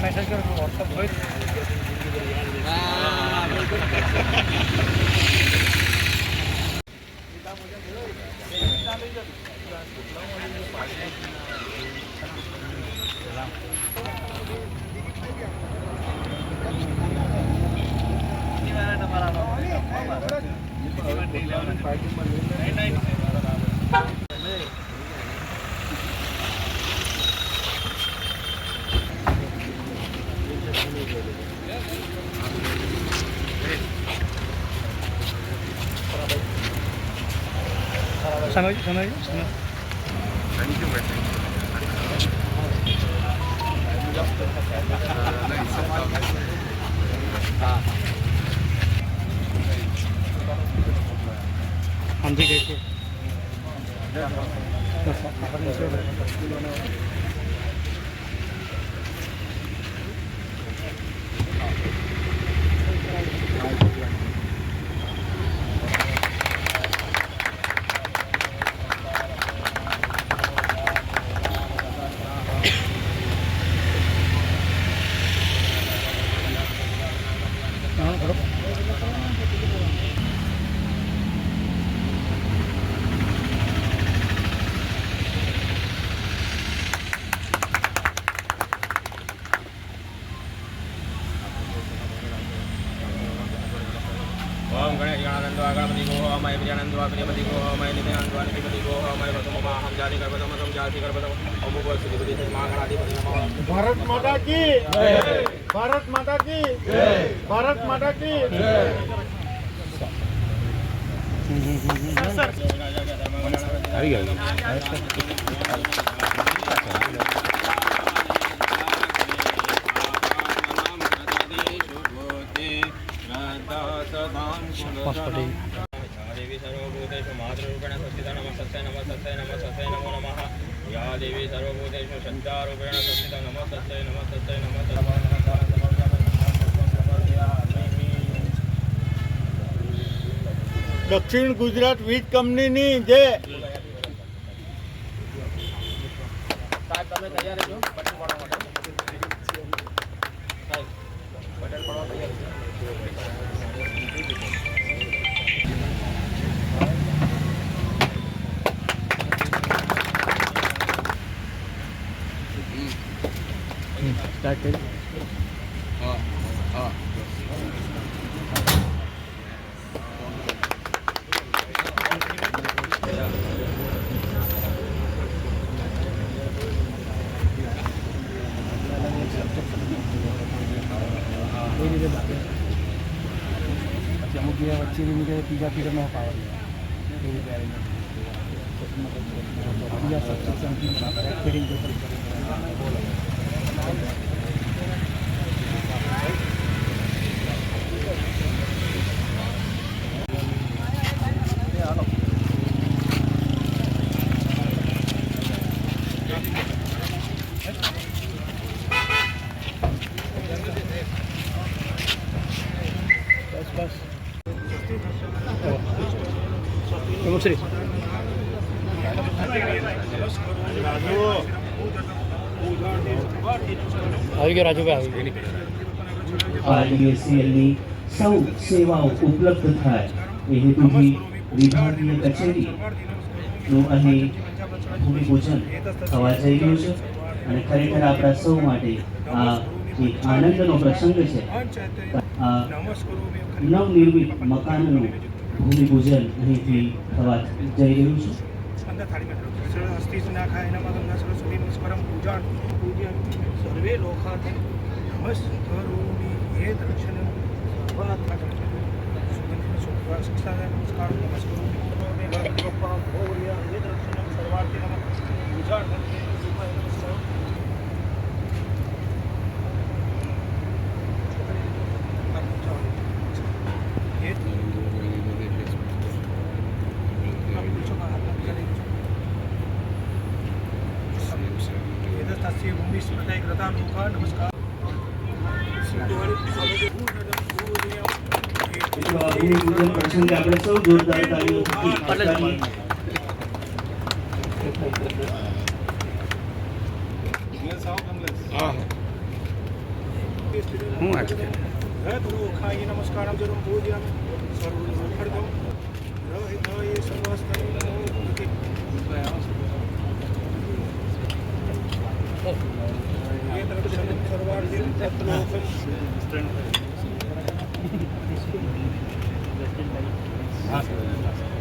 Message કરો WhatsApp હોય સમજ સમજ સમજ સમજી ગઈ છે હા કી ભારત માતા કી ભારત માતા કી આવી ગયો સર્વભૂતેષુ માતૃરૂપેણ સ્વસ્તિ નમ સત્ય નમ સત્ય નમો નમઃ યા દેવી સર્વભૂતેષુ સંચારૂપેણ સંસ્થિતા નમઃ સત્ય નમઃ દક્ષિણ ગુજરાત વીજ કંપનીની જે સાહેબ તમે તૈયાર રહેજો પટેલ પડવા માટે સાહેબ પટેલ પડવા તૈયાર સ્ટાર્ટ કરી હા હા એ રીતે બાકી પછી જગ્યાએ વચ્ચેની જગ્યાએ ત્રીજા પીરિયડમાં પાવર એ આવી ગયો રાજુભાઈ આવી સૌ સેવાઓ ઉપલબ્ધ થાય એ હેતુથી વિભાગીય કચેરીનું અહીં ભૂમિપૂજન થવા જઈ રહ્યું છે. અને ખરેખર આપણા સૌ માટે આ એક આનંદનો પ્રસંગ છે. આ નવનિર્મિત મકાનનું ભૂમિપૂજન અહીંથી થવા જઈ રહ્યું છે. સર્વે લોકાથી નમસ્કરોમિ હે દર્શન શિક્ષા નમસ્કાર નમસ્કરોમિ હે દર્શન સર્વાર્થી નમઃ. પૂજા પ્રસંગે આપણે સૌ જોરદાર તાળીઓ. હું આજ નમસ્કારમ જરૂર પૂજ્યામિ સર્વં ખડગમ રહિતાય よろしくお願います。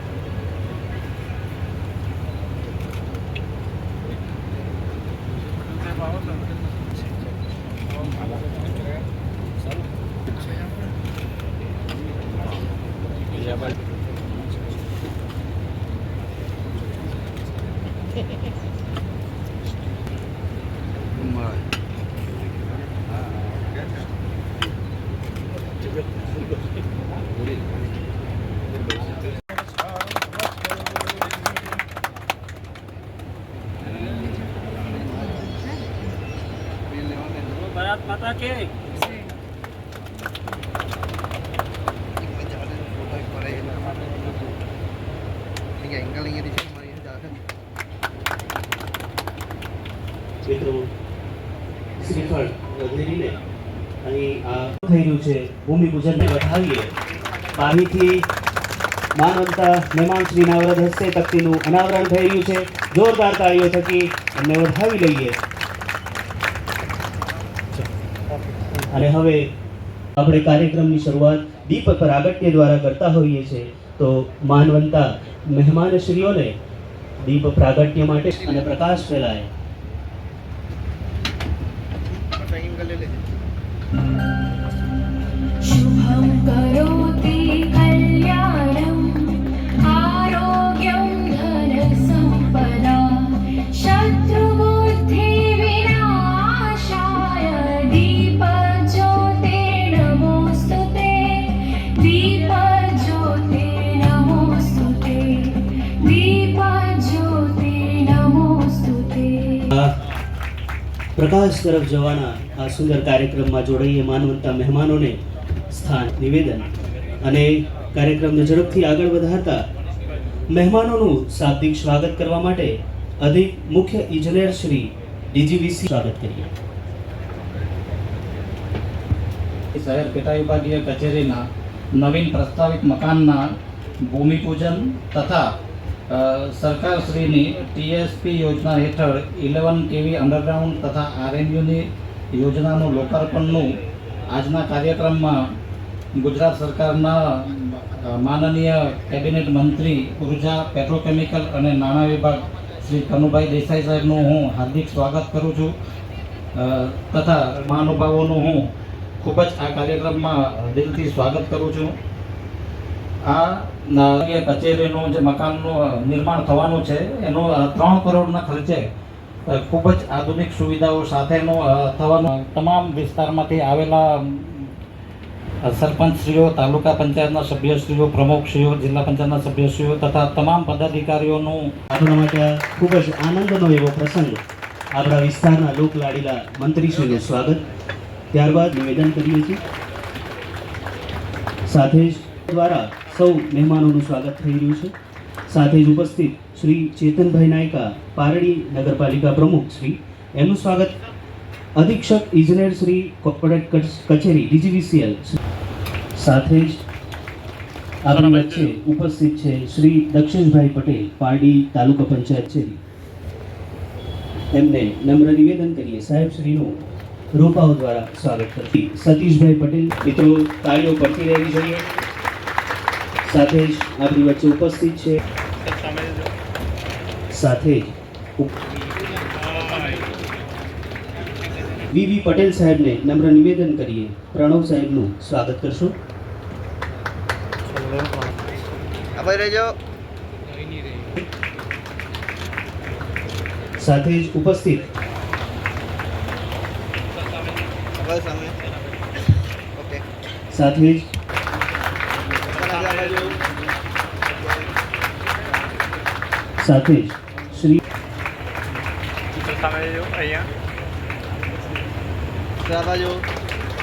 આ થઈ રહ્યું છે. ભૂમિપૂજનને વધાવીએ. પાણીથી માનવતા મહેમાન શ્રીના વરદ હસ્તે અનાવરણ થઈ રહ્યું છે. જોરદાર તાળીઓ થકી અમને વધાવી લઈએ. અને હવે આપણે કાર્યક્રમની શરૂઆત દીપ પ્રાગટ્ય દ્વારા કરતા હોઈએ છીએ તો માનવંતા મહેમાનશ્રીઓને દીપ પ્રાગટ્ય માટે અને પ્રકાશ ફેલાય शुभं करोति તરફ જવાના આ સુંદર કાર્યક્રમમાં જોડાઈએ માનવતા મહેમાનોને સ્થાન, નિવેદન અને કાર્યક્રમને ઝડપથી આગળ વધારતા મહેમાનોનું શાબ્દિક સ્વાગત કરવા માટે અધિક મુખ્ય ઇજનેર શ્રી ડીજીવીસી સ્વાગત કરીએ. શહેર પેટા વિભાગીય કચેરીના નવીન પ્રસ્તાવિત મકાનના ભૂમિપૂજન તથા સરકારશ્રીની ટીએસપી યોજના હેઠળ ઇલેવન કેવી અંડરગ્રાઉન્ડ તથા આરએનયુની યોજનાનું લોકાર્પણનું આજના કાર્યક્રમમાં ગુજરાત સરકારના માનનીય કેબિનેટ મંત્રી ઊર્જા, પેટ્રોકેમિકલ અને નાણાં વિભાગ શ્રી કનુભાઈ દેસાઈ સાહેબનું હું હાર્દિક સ્વાગત કરું છું. તથા મહાનુભાવોનું હું ખૂબ જ આ કાર્યક્રમમાં દિલથી સ્વાગત કરું છું. આ કચેરીનું જે મકાનનું નિર્માણ થવાનું છે, એનો ત્રણ કરોડના ખર્ચે ખૂબ જ આધુનિક સુવિધાઓ સાથેનો થવાનો, તમામ વિસ્તારમાંથી આવેલા સરપંચશ્રીઓ, તાલુકા પંચાયતના સભ્યશ્રીઓ, પ્રમુખશ્રીઓ, જિલ્લા પંચાયતના સભ્યશ્રીઓ તથા તમામ પદાધિકારીઓનું આપણા માટે ખૂબ જ આનંદનો એવો પ્રસંગ આપણા વિસ્તારના લોકલાડીલા મંત્રીશ્રીનું સ્વાગત. ત્યારબાદ નિવેદન કરીએ છીએ. સાથે દ્વારા સૌ મહેમાનોનું સ્વાગત થઈ રહ્યું છે. સાથે જ ઉપસ્થિત શ્રી ચેતનભાઈ નાયકા પારડી નગરપાલિકા પ્રમુખ શ્રી. એમનું સ્વાગત અધિક્ષક ઇજનેર શ્રી કોર્પોરેટ કચ- કચેરી ડીજીવીસીએલ સાથે જ આપણી વચ્ચે ઉપસ્થિત છે શ્રી દક્ષેશભાઈ પટેલ પારડી તાલુકા પંચાયત છે એમને નમ્ર નિવેદન કરીએ. સાહેબ શ્રીનું રોપાઓ દ્વારા સ્વાગત કરતી સતીશભાઈ પટેલ મિત્રો તાળીઓ પડતી રહેવી જોઈએ. સાથે જ આપણી વચ્ચે ઉપસ્થિત છે. સાથે વીવી પટેલ સાહેબને નમ્ર નિવેદન કરીએ. પ્રણવ સાહેબનું સ્વાગત કરશું. સાથે જ ઉપસ્થિત. સાથે જ સાથે જ. શ્રી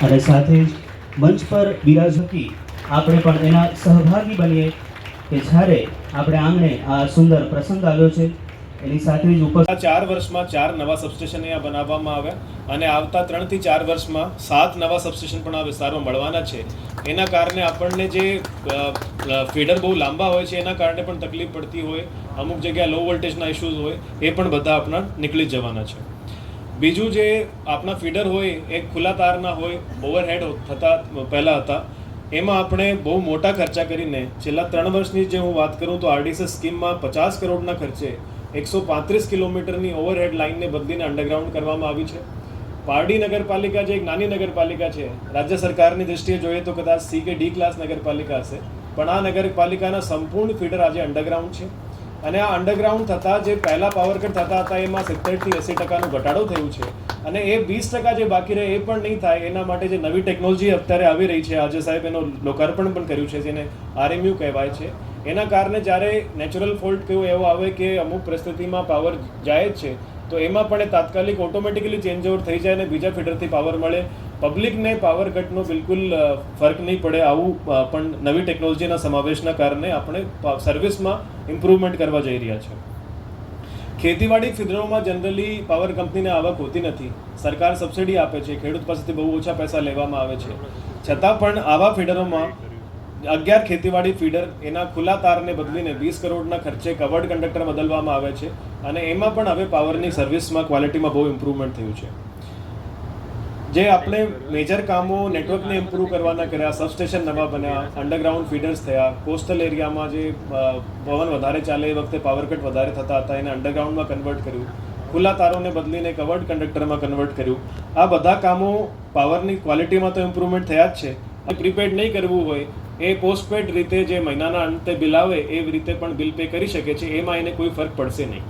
અને સાથે જ મંચ પર બિરાજતી આપણે પણ એના સહભાગી બનીએ કે જ્યારે આપણે આંગણે આ સુંદર પ્રસંગ આવ્યો છે, એની સાથે જ ઉપર ચાર વર્ષમાં ચાર નવા સબસ્ટેશન અહીંયા બનાવવામાં આવ્યા અને આવતા ત્રણથી ચાર વર્ષમાં સાત નવા સબસ્ટેશન પણ આ વિસ્તારમાં મળવાના છે. એના કારણે આપણને જે ફીડર બહુ લાંબા હોય છે, એના કારણે પણ તકલીફ પડતી હોય અમુક જગ્યાએ લો વોલ્ટેજના ઇશ્યુઝ હોય, એ પણ બધા આપણા નીકળી જવાના છે. બીજું જે આપણા ફીડર હોય, એ ખુલ્લા તારના હોય ઓવરહેડ થતા પહેલાં હતા, એમાં આપણે બહુ મોટા ખર્ચા કરીને છેલ્લા ત્રણ વર્ષની જે હું વાત કરું તો આરડીસી સ્કીમમાં પચાસ કરોડના ખર્ચે એકસો પાંત્રીસ કિલોમીટરની ઓવરહેડ લાઇનને બદલીને અંડરગ્રાઉન્ડ કરવામાં આવી છે. પારડી નગરપાલિકા જે એક નાની નગરપાલિકા છે, રાજ્ય સરકારની દૃષ્ટિએ જોઈએ તો કદાચ સી કે ડી ક્લાસ નગરપાલિકા હશે, પણ આ નગરપાલિકાના સંપૂર્ણ ફીડર આજે અંડરગ્રાઉન્ડ છે. અને આ અંડરગ્રાઉન્ડ થતાં જે પહેલા પાવર કટ થતા હતા, એમાં સિત્તેરથી એંસી ટકાનો ઘટાડો થયું છે. અને એ વીસ ટકા જે બાકી રહે એ પણ નહીં થાય, એના માટે જે નવી ટેકનોલોજી અત્યારે આવી રહી છે, આજે સાહેબ એનું લોકાર્પણ પણ કર્યું છે, જેને આરએમયુ કહેવાય છે. એના કારણે જ્યારે નેચરલ ફોલ્ટ કેવો એવો આવે કે અમુક પરિસ્થિતિમાં પાવર જાય જ છે, તો એમાં પણ તાત્કાલિક ઓટોમેટિકલી ચેન્જ ઓવર થઈ જાય અને બીજા ફીડરથી પાવર મળે. પબ્લિકને પાવર કટનો બિલકુલ ફરક નહીં પડે આવું પણ નવી ટેકનોલોજીના સમાવેશના કારણે આપણે સર્વિસમાં ઇમ્પ્રુવમેન્ટ કરવા જઈ રહ્યા છે ખેતીવાડી ફિદ્રોમાં જનરલી પાવર કંપનીને આવક હોતી નથી. સરકાર સબસિડી આપે છે, ખેડૂત પાસેથી બહુ ઓછા પૈસા લેવામાં આવે છે. છતાં પણ આવા ફીડરોમાં અગિયાર ખેતીવાડી ફીડર એના ખુલ્લા તારને બદલીને વીસ કરોડના ખર્ચે કવર્ડ કંડક્ટર બદલવામાં આવે છે અને એમાં પણ હવે પાવરની સર્વિસમાં ક્વોલિટીમાં બહુ ઇમ્પ્રુવમેન્ટ થયું છે. જે આપણે મેજર કામો નેટવર્કને ઇમ્પ્રૂવ કરવાના કર્યા સબસ્ટેશન નવા બન્યા અંડરગ્રાઉન્ડ ફીડર્સ થયા કોસ્ટલ એરિયામાં જે પવન વધારે ચાલે એ વખતે પાવર વધારે થતા હતા, એને અંડરગ્રાઉન્ડમાં કન્વર્ટ કર્યું. ખુલ્લા તારોને બદલીને કવર્ડ કંડક્ટરમાં કન્વર્ટ કર્યું. આ બધા કામો પાવરની ક્વોલિટીમાં તો ઇમ્પ્રુવમેન્ટ થયા જ છે. પ્રીપેડ નહીં કરવું હોય, એ પોસ્ટપેડ રીતે જે મહિનાના અંતે બિલ આવે, એ રીતે પણ બિલ પે કરી શકે છે, એમાં એને કોઈ ફરક પડશે નહીં.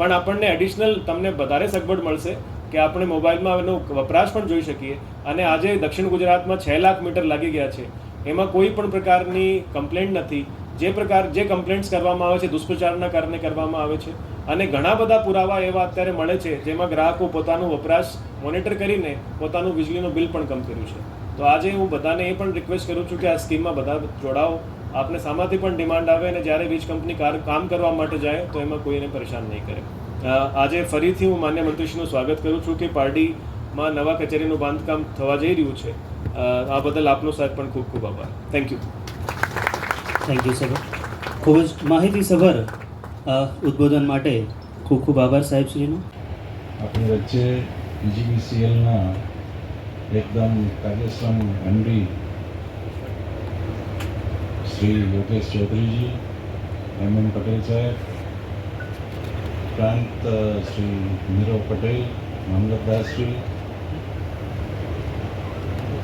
પણ આપણને એડિશનલ તમને વધારે સગવડ મળશે. કે આપણે મોબાઈલમાં એનો વપરાશ પણ જોઈ શકીએ અને આજે દક્ષિણ ગુજરાતમાં છ લાખ મીટર લાગી ગયા છે. એમાં કોઈ પણ પ્રકારની કમ્પ્લેન્ટ નથી. જે પ્રકાર, જે કમ્પ્લેન્ટ્સ કરવામાં આવે છે, દુષ્પ્રચારના કારણે કરવામાં આવે છે. અને ઘણા બધા પુરાવા એવા અત્યારે મળે છે, જેમાં ગ્રાહકો પોતાનો વપરાશ મોનિટર કરીને પોતાનું વીજળીનું બિલ પણ કમ કર્યું છે. તો આજે હું બધાને એ પણ રિક્વેસ્ટ કરું છું કે આ સ્કીમમાં બધા જોડાઓ. આપને સામાથી પણ ડિમાન્ડ આવે અને જ્યારે વીજ કંપની કામ કરવા માટે જાય, તો એમાં કોઈને પરેશાન નહીં કરે. આજે ફરીથી હું માન્ય મંત્રીશ્રીનું સ્વાગત કરું છું કે પારડીમાં નવા કચેરીનું બાંધકામ થવા જઈ રહ્યું છે. આ બદલ આપનો સાહેબ પણ ખૂબ ખૂબ આભાર. Thank you thank you sir ખૂબ જ માહિતીસભર ઉદ્બોધન માટે ખૂબ ખૂબ આભાર સાહેબશ્રીનો આપણી વચ્ચે પીજીવીસીએલના એકદમ કાર્યક્ષમ એમડી શ્રી યોગેશ ચૌધરીજી એમ એમ પટેલ સાહેબ ઉપરાંત શ્રી નીરવ પટેલ મામલતદારશ્રી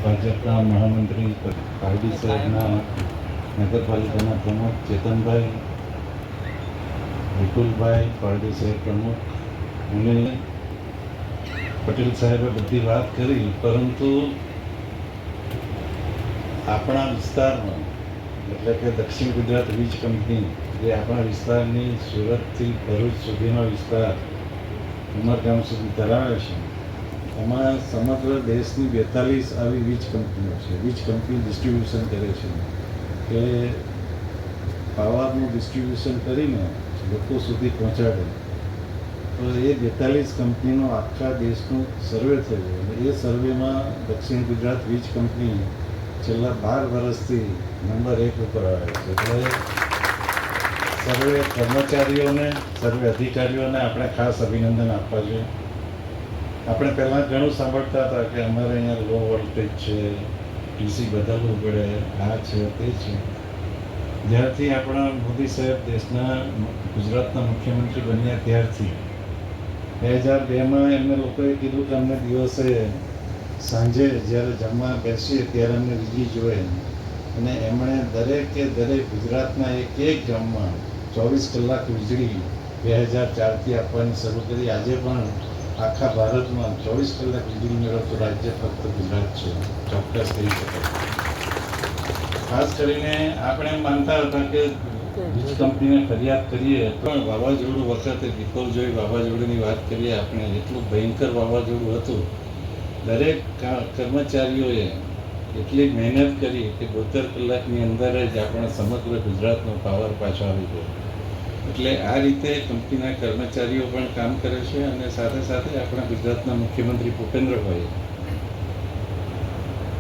ભાજપના મહામંત્રી પારડી સાહેબના, નગરપાલિકાના પ્રમુખ ચેતનભાઈ, વિપુલભાઈ પારડી સાહેબ પ્રમુખ અને પટેલ સાહેબે બધી વાત કરી, પરંતુ આપણા વિસ્તારમાં, એટલે કે દક્ષિણ ગુજરાત વીજ કંપની જે આપણા વિસ્તારની સુરતથી ભરૂચ સુધીનો વિસ્તાર ઉમરગામ સુધી ધરાવે છે. એમાં સમગ્ર દેશની બેતાલીસ આવી વીજ કંપનીઓ છે. વીજ કંપની ડિસ્ટ્રીબ્યુશન કરે છે. કે પાવરનું ડિસ્ટ્રીબ્યુશન કરીને લોકો સુધી પહોંચાડે. તો એ બેતાલીસ કંપનીનો આખા દેશનું સર્વે થયો. અને એ સર્વેમાં દક્ષિણ ગુજરાત વીજ કંપની છેલ્લા બાર વર્ષથી નંબર એક ઉપર આવે છે. એટલે સર્વે કર્મચારીઓને, સર્વે અધિકારીઓને આપણે ખાસ અભિનંદન આપવા જોઈએ. આપણે પહેલાં ઘણું સાંભળતા હતા કે અમારે અહીંયા લો વોલ્ટેજ છે ટીસી બદલવું પડે, આ છે, તે છે. જ્યારથી આપણા મોદી સાહેબ દેશના ગુજરાતના મુખ્યમંત્રી બન્યા ત્યારથી. બે હજાર બેમાં એમને લોકોએ કીધું કે અમને દિવસે સાંજે જ્યારે જમવા બેસીએ ત્યારે અમને વીજળી જોઈએ. અને એમણે દરેકે દરેક ગુજરાતના એક એક ગામમાં ચોવીસ કલાક વીજળી બે હજાર ચારથી આપવાની શરૂ કરી. આજે પણ આખા ભારતમાં ચોવીસ કલાક વીજળી મેળવતું રાજ્ય ફક્ત ગુજરાત છે. ચોક્કસ કહી શકાય. ખાસ કરીને આપણે માનતા હતા કે વીજ કંપનીને ફરિયાદ કરીએ પણ વાવાઝોડું વખતે દીપોજોઈ વાવાઝોડાની વાત કરીએ આપણે, એટલું ભયંકર વાવાઝોડું હતું. દરેક કર્મચારીઓએ એટલી મહેનત કરી કે બોતેર કલાકની અંદર જ આપણે સમગ્ર ગુજરાતનો પાવર પાછો આવી ગયો. એટલે આ રીતે કંપનીના કર્મચારીઓ પણ કામ કરે છે અને સાથે સાથે આપણા ગુજરાતના મુખ્યમંત્રી ભૂપેન્દ્રભાઈ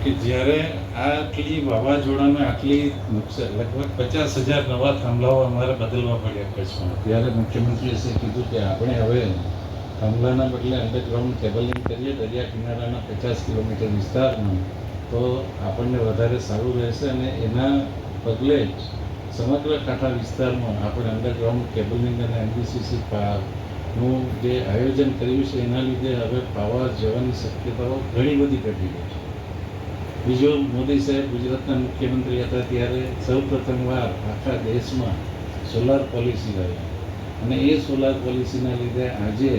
કે જ્યારે આટલી વાવાઝોડામાં આટલી નુકસાન, લગભગ પચાસ હજાર નવા થાંભલાઓ અમારે બદલવા પડ્યા કચ્છમાં. ત્યારે મુખ્યમંત્રીએ કીધું કે આપણે હવે થાંભલાના બદલે અંડરગ્રાઉન્ડ કેબલિંગ કરીએ, દરિયા કિનારાના પચાસ કિલોમીટર વિસ્તારમાં, તો આપણને વધારે સારું રહેશે અને એના પગલે જ સમગ્ર કાંઠા વિસ્તારમાં આપણે અંડરગ્રાઉન્ડ કેબલિંગ અને એમબીસીસી નું જે આયોજન કર્યું છે, એના લીધે હવે પાવા જવાની શક્યતાઓ ઘણી બધી ઘટી ગઈ છે. બીજું મોદી સાહેબ ગુજરાતના મુખ્યમંત્રી હતા ત્યારે સૌ પ્રથમવાર આખા દેશમાં સોલાર પોલિસી લાવી અને એ સોલાર પોલિસીના લીધે આજે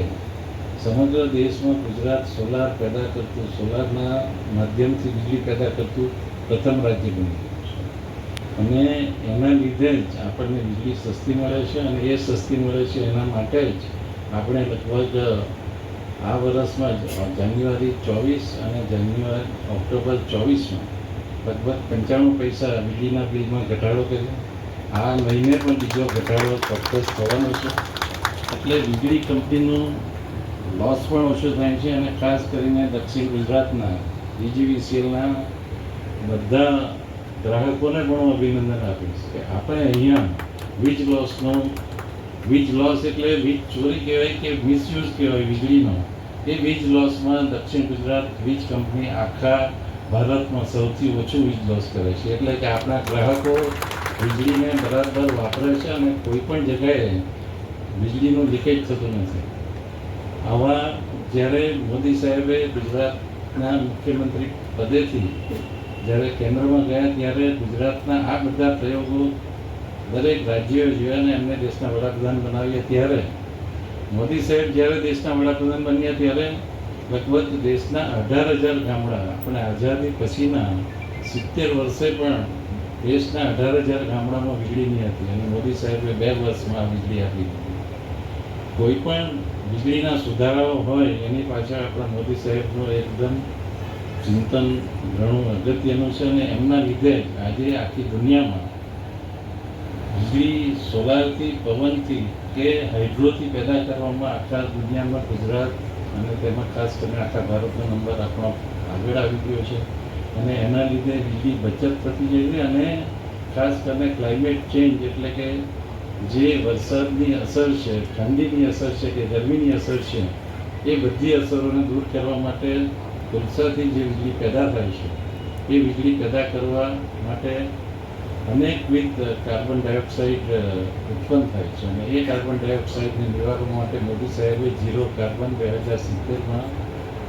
સમગ્ર દેશમાં ગુજરાત સોલાર પેદા કરતું સોલારના માધ્યમથી વીજળી પેદા કરતું પ્રથમ રાજ્ય બની ગયું. અને એના લીધે જ આપણને વીજળી સસ્તી મળે છે અને એ સસ્તી મળે છે એના માટે જ આપણે લગભગ આ વર્ષમાં જ જાન્યુઆરી ચોવીસ અને જાન્યુઆરી ઓક્ટોબર ચોવીસમાં લગભગ પંચાણું પૈસા વીજળીના બિલમાં ઘટાડો કર્યો. આ મહિને પણ બીજો ઘટાડો ચોક્કસ થવાનો છે. એટલે વીજળી કંપનીનું લોસ પણ ઓછો થાય છે અને ખાસ કરીને દક્ષિણ ગુજરાતના વીજીવીસીએલના બધા ગ્રાહકોને પણ અભિનંદન આપીશ કે આપણે અહીંયા વીજ લોસનો, વીજ લોસ એટલે વીજ ચોરી કહેવાય કે મિસયુઝ કહેવાય વીજળીનો. એ વીજ લોસમાં દક્ષિણ ગુજરાત વીજ કંપની આખા ભારતમાં સૌથી ઓછું વીજ લોસ કરે છે. એટલે કે આપણા ગ્રાહકો વીજળીને બરાબર વાપરે છે અને કોઈ પણ જગ્યાએ વીજળીનું લીકેજ થતું નથી. આવા જ્યારે મોદી સાહેબે ગુજરાતના મુખ્યમંત્રી પદેથી જ્યારે કેન્દ્રમાં ગયા ત્યારે ગુજરાતના આ બધા પ્રયોગો દરેક રાજ્યોએ જોયા અને એમને દેશના વડાપ્રધાન બનાવ્યા ત્યારે. મોદી સાહેબ જ્યારે દેશના વડાપ્રધાન બન્યા ત્યારે લગભગ દેશના અઢાર હજાર ગામડા, આપણે આઝાદી પછીના સિત્તેર વર્ષે પણ દેશના અઢાર હજાર ગામડામાં વીજળી નહીં હતી અને મોદી સાહેબે બે વર્ષમાં વીજળી આપી કોઈ પણ વીજળીના સુધારાઓ હોય એની પાછળ આપણા મોદી સાહેબનો એકદમ ચિંતન ઘણું અગત્યનું છે અને એમના લીધે આજે આખી દુનિયામાં વીજળી, સોલારથી, પવનથી કે હાઇડ્રોથી પેદા કરવામાં આખા દુનિયામાં ગુજરાત અને તેમાં ખાસ કરીને આખા ભારતનો નંબર આપણો આગળ આવી ગયો છે. અને એના લીધે વીજળી બચત થતી છે અને ખાસ કરીને ક્લાઇમેટ ચેન્જ એટલે કે જે વરસાદની અસર છે, ઠંડીની અસર છે કે ગરમીની અસર છે, એ બધી અસરોને દૂર કરવા માટે કોલસાથી જે વીજળી પેદા થાય છે, એ વીજળી પેદા કરવા માટે અનેકવિધ કાર્બન ડાયોક્સાઇડ ઉત્પન્ન થાય છે. અને એ કાર્બન ડાયોક્સાઇડને નિવારવા માટે મોદી સાહેબે ઝીરો કાર્બન બે હજાર સિત્તેરમાં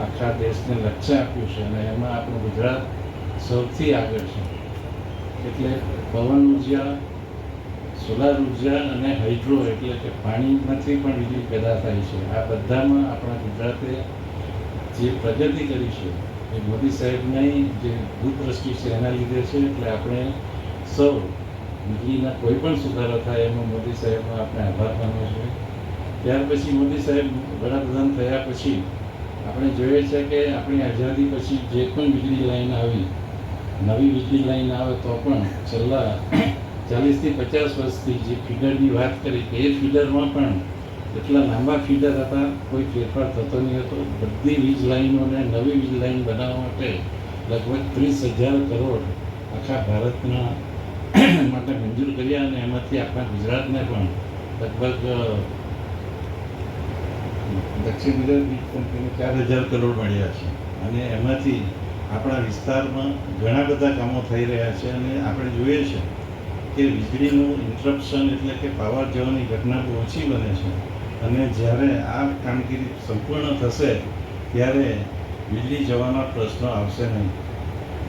આખા દેશને લક્ષ્ય આપ્યું છે અને એમાં આપણું ગુજરાત સૌથી આગળ છે. એટલે પવન ઊર્જા, સોલાર ઊર્જા અને હાઇડ્રો એટલે કે પાણીમાંથી પણ વીજળી પેદા થાય છે. આ બધામાં આપણા ગુજરાતે જે પ્રગતિ કરી છે, એ મોદી સાહેબની જે દૂરદ્રષ્ટિ છે, એના લીધે છે, એટલે આપણે સૌ વીજળીના કોઈ પણ સુધારો થાય, એમાં મોદી સાહેબનો આપણે આભાર માનવો જોઈએ. ત્યાર પછી મોદી સાહેબ વડાપ્રધાન થયા પછી આપણે જોઈએ છે કે આપણી આઝાદી પછી જે પણ વીજળી લાઈન આવી, નવી વીજળી લાઈન આવે તો પણ છેલ્લા ચાલીસથી પચાસ વર્ષથી જે ફીડરની વાત કરી કે એ ફીડરમાં પણ એટલા લાંબા ફીડર હતા, કોઈ ફેરફાર થતો નહીં હતો. બધી વીજ લાઈનોને નવી વીજ લાઈન બનાવવા માટે લગભગ ત્રીસ હજાર કરોડ આખા ભારતના માટે મંજૂર કર્યા અને એમાંથી આપણા ગુજરાતને પણ લગભગ દક્ષિણ ગુજરાત વીજ કંપનીને ચાર હજાર કરોડ મળ્યા છે. અને એમાંથી આપણા વિસ્તારમાં ઘણા બધા કામો થઈ રહ્યા છે અને આપણે જોઈએ છે કે વીજળીનું ઇન્ટરપ્શન એટલે કે પાવર જવાની ઘટના બહુ ઓછી બને છે. અને જ્યારે આ કામગીરી સંપૂર્ણ થશે, ત્યારે વીજળી જવાના પ્રશ્નો આવશે નહીં.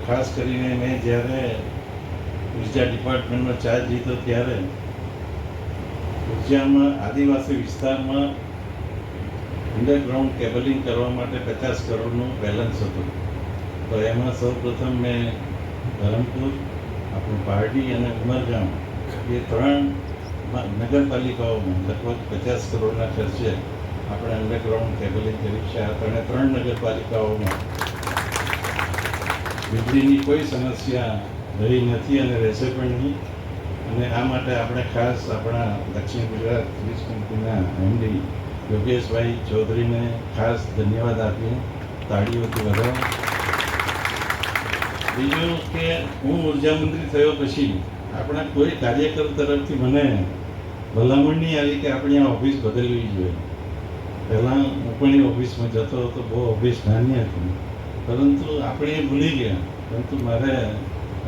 ખાસ કરીને મેં જ્યારે ઊર્જા ડિપાર્ટમેન્ટનો ચાર્જ લીધો ત્યારે ઉર્જામાં આદિવાસી વિસ્તારમાં અંડરગ્રાઉન્ડ કેબલિંગ કરવા માટે પચાસ કરોડનું બેલેન્સ હતું. તો એમાં સૌ પ્રથમ મેં ધરમપુર, આપણું પારડી અને ઉમરગામ, એ ત્રણ નગરપાલિકાઓમાં લગભગ પચાસ કરોડના ખર્ચે આપણે અંડરગ્રાઉન્ડ કેબલિંગ કરી છે. આ ત્રણે ત્રણ નગરપાલિકાઓમાં વીજળીની કોઈ સમસ્યા રહી નથી અને રહેશે પણ નહીં. અને આ માટે આપણે ખાસ આપણા દક્ષિણ ગુજરાત વીજ કંપનીના એમડી યોગેશભાઈ ચૌધરીને ખાસ ધન્યવાદ આપીએ. તાળીઓથી વધારો. બીજું કે હું ઊર્જા મંત્રી થયો પછી આપણા કોઈ કાર્યકર તરફથી મને ભલામણ નહીં આવી કે આપણી આ ઓફિસ બદલવી જોઈએ. પહેલાં હું પણ એ ઓફિસમાં જતો હતો, બહુ ઓફિસ નાની હતી. પરંતુ આપણે એ ભૂલી ગયા. પરંતુ મારે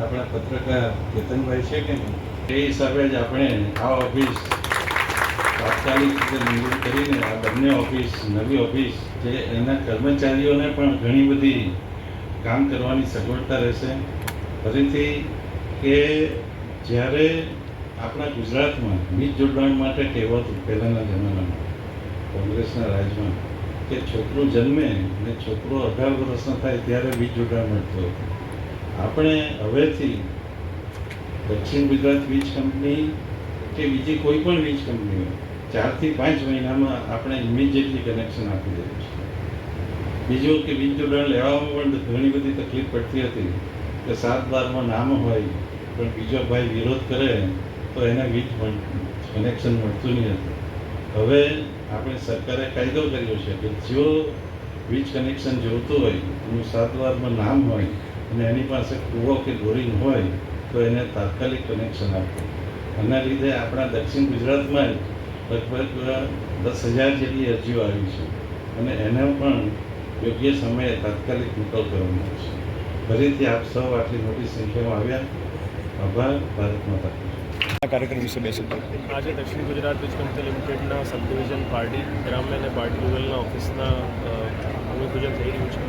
આપણા પત્રકાર કેતનભાઈ છે કે નહીં, એ હિસાબે જ આપણે આ ઓફિસ તાત્કાલિક રીતે મંજૂર કરીને આ બંને ઓફિસ, નવી ઓફિસ, જે એના કર્મચારીઓને પણ ઘણી બધી કામ કરવાની સગવડતા રહેશે. ફરીથી કે જ્યારે આપણા ગુજરાતમાં વીજ જોડાણ માટે કહેવાતું પહેલાંના જમાનામાં કોંગ્રેસના રાજમાં કે છોકરો જન્મે ને છોકરો અઢાર વર્ષનો થાય ત્યારે વીજ જોડાણ મળતું હતું. આપણે હવેથી દક્ષિણ ગુજરાત વીજ કંપની કે બીજી કોઈ પણ વીજ કંપનીઓ ચારથી પાંચ મહિનામાં આપણે ઇમિડિયેટલી કનેક્શન આપી દઈએ છીએ. બીજું કે વીજ જોડાણ લેવામાં પણ ઘણી બધી તકલીફ પડતી હતી. કે સાત બારમાં નામ હોય, પણ બીજો ભાઈ વિરોધ કરે તો એને વીજ કનેક્શન મળતું નહીં હતું હવે આપણે સરકારે કાયદો કર્યો છે કે જો વીજ કનેક્શન જોઈતું હોય, એનું સાત વારમાં નામ હોય અને એની પાસે કૂવો કે બોરિંગ હોય, તો એને તાત્કાલિક કનેક્શન આપવું આના લીધે આપણા દક્ષિણ ગુજરાતમાં લગભગ દસ હજાર જેટલી અરજીઓ આવી છે અને એને પણ યોગ્ય સમયે તાત્કાલિક નિકાલ કરવામાં આવશે. ફરીથી આપ સૌ આટલી મોટી સંખ્યામાં આવ્યા. આભાર. ભારત માતા. આ કાર્યક્રમ વિશે બે શબ્દો. આજે દક્ષિણ ગુજરાત વીજ કંપની લિમિટેડના સબડિવિઝન પાર્ટી, ગ્રામ્ય અને પાર્ટી રૂરલના ઓફિસના ભૂમિપૂજન થઈ રહ્યું છે.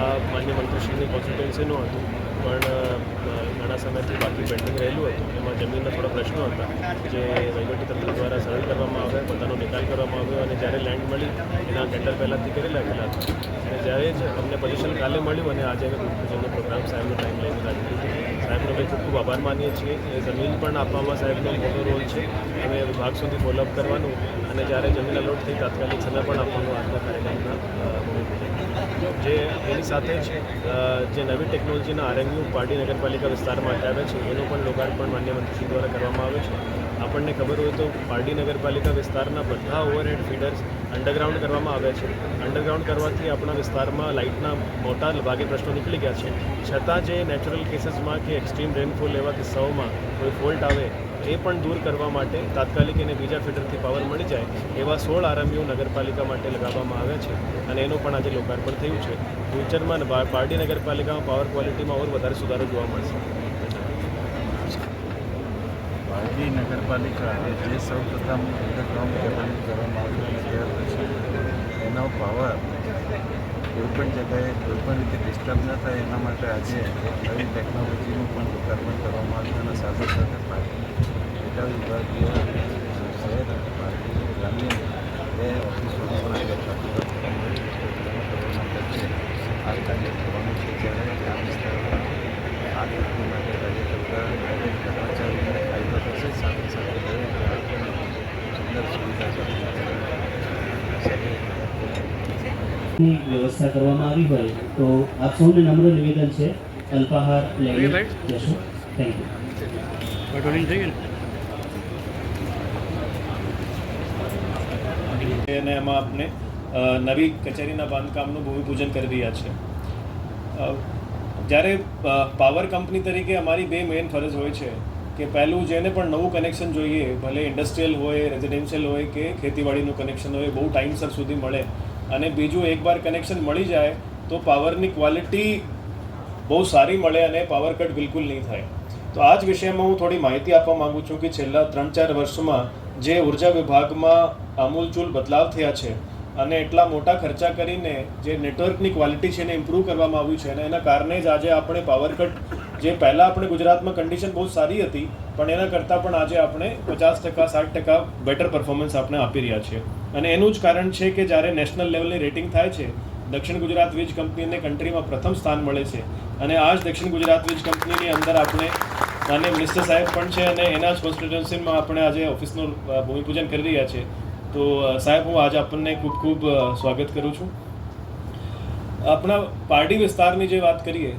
આ માન્ય મંત્રીશ્રીની કોન્સ્ટિટ્યુન્સીનું હતું, પણ ઘણા સમયથી બાકી પેન્ડિંગ રહેલું હતું. એમાં જમીનના થોડા પ્રશ્નો હતા, જે વહીવટીતંત્ર દ્વારા સરળ કરવામાં આવ્યા, પોતાનો નિકાલ કરવામાં આવ્યો અને જ્યારે લેન્ડ મળી, એના ટેન્ડર પહેલાંથી કરી રાખેલા હતા. અને જ્યારે જ અમને પોઝિશન કાલે મળ્યું અને આજે અમે ભૂમિપૂજનનો પ્રોગ્રામ સાહેબનો ટાઈમ લઈને રાખી સાહેબનો અમે ખૂબ ખૂબ આભાર માનીએ છીએ. જમીન પણ આપવામાં સાહેબનો મોટો રોલ છે. અમે વિભાગ સુધી ફોલોઅપ કરવાનું અને જ્યારે જમીન અલોટ થઈ તાત્કાલિક સલાહ પણ આપવાનું આજના કાર્યક્રમના જે એની સાથે જ જે નવી ટેકનોલોજીના આરએમયુ પાર્ટી નગરપાલિકા વિસ્તારમાં આવે છે, એનું પણ લોકાર્પણ માન્ય મંત્રીશ્રી દ્વારા કરવામાં આવે છે. આપણને ખબર હોય તો પારડી નગરપાલિકા વિસ્તારના બધા ઓવરહેડ ફીડર્સ અંડરગ્રાઉન્ડ કરવામાં આવ્યા છે. અંડરગ્રાઉન્ડ કરવાથી આપણા વિસ્તારમાં લાઇટના મોટા ભાગે પ્રશ્નો નીકળી ગયા છે. છતાં જે નેચરલ કેસીસમાં કે એક્સ્ટ્રીમ રેનફોલ એવા કિસ્સાઓમાં કોઈ ફોલ્ટ આવે, એ પણ દૂર કરવા માટે તાત્કાલિક એને બીજા ફીડરથી પાવર મળી જાય, એવા સોળ આરએમયુ નગરપાલિકા માટે લગાવવામાં આવ્યા છે અને એનું પણ આજે લોકાર્પણ થયું છે. ફ્યુચરમાં પારડી નગરપાલિકામાં પાવર ક્વોલિટીમાં ઓર વધારે સુધારો જોવા મળશે. પારડી નગરપાલિકા જે સૌ પ્રથમ અંડરગ્રાઉન્ડ કેબલિંગ કરવામાં આવ્યું અને ત્યાર પછી એનો પાવર કોઈપણ જગ્યાએ કોઈપણ રીતે ડિસ્ટર્બ ન થાય, એના માટે આજે નવી ટેકનોલોજીનું પણ લોકાર્પણ કરવામાં આવ્યું અને સાથે સાથે પાર્ટી પેટા વિભાગીય શહેર અને પાર્ટી ગ્રામ્ય બે ઓફિસોનો પણ આજે છે. કરવા આ કાર્ય કરવાનું છે, ત્યારે ગ્રામ વિસ્તારમાં આ વ્યક્તિ માટે કાર્ય કરતા કર્મચારીઓને ફાયદો થશે સાથે સાથે દરેક ગ્રાહકોને સુંદર સુવિધા સાથે ની વ્યવસ્થા કરવામાં આવી હોય તો આપ સૌને નમ્ર નિવેદન છે. અલ્પાહાર લઈને જશો. થેન્ક યુ અને એમાં આપણે નવી કચેરીના બાંધકામનું ભૂમિપૂજન કરી રહ્યા છે. જ્યારે પાવર કંપની તરીકે અમારી બે મેઇન ફરજ હોય છે કે પહેલું જેને પણ નવું કનેક્શન જોઈએ, ભલે ઇન્ડસ્ટ્રીયલ હોય રેઝિડેન્શિયલ હોય કે ખેતીવાડીનું કનેક્શન હોય, બહુ ટાઈમસર સુધી મળે. અને બીજું, એકવાર કનેક્શન મળી જાય, તો પાવરની ક્વોલિટી બહુ સારી મળે અને પાવર કટ બિલકુલ નહીં થાય. તો આ જ વિષયમાં હું થોડી માહિતી આપવા માગું છું કે છેલ્લા ત્રણ ચાર વર્ષમાં જે ઊર્જા વિભાગમાં આમૂલચૂલ બદલાવ થયા છે અને એટલા મોટા ખર્ચા કરીને જે નેટવર્કની ક્વોલિટી છે એને ઇમ્પ્રૂવ કરવામાં આવ્યું છે અને એના કારણે જ આજે આપણે પાવર કટ જે પહેલાં આપણે ગુજરાતમાં કન્ડિશન બહુ સારી હતી, પણ એના કરતાં પણ આજે આપણે પચાસ ટકા, સાઠ ટકા બેટર પરફોર્મન્સ આપણે આપી રહ્યા છીએ. અને એનું જ કારણ છે કે જ્યારે નેશનલ લેવલની રેટિંગ થાય છે, દક્ષિણ ગુજરાત વીજ કંપનીને કન્ટ્રીમાં પ્રથમ સ્થાન મળે છે. અને આ જ દક્ષિણ ગુજરાત વીજ કંપનીની અંદર આપણે માન્ય મિનિસ્ટર સાહેબ પણ છે અને એના જ કોન્સ્ટિટ્યુન્સીમાં આપણે આજે ઓફિસનું ભૂમિપૂજન કરી રહ્યા છે. તો સાહેબ, હું આજે આપણને ખૂબ ખૂબ સ્વાગત કરું છું. આપણા પારડી વિસ્તારની જે વાત કરીએ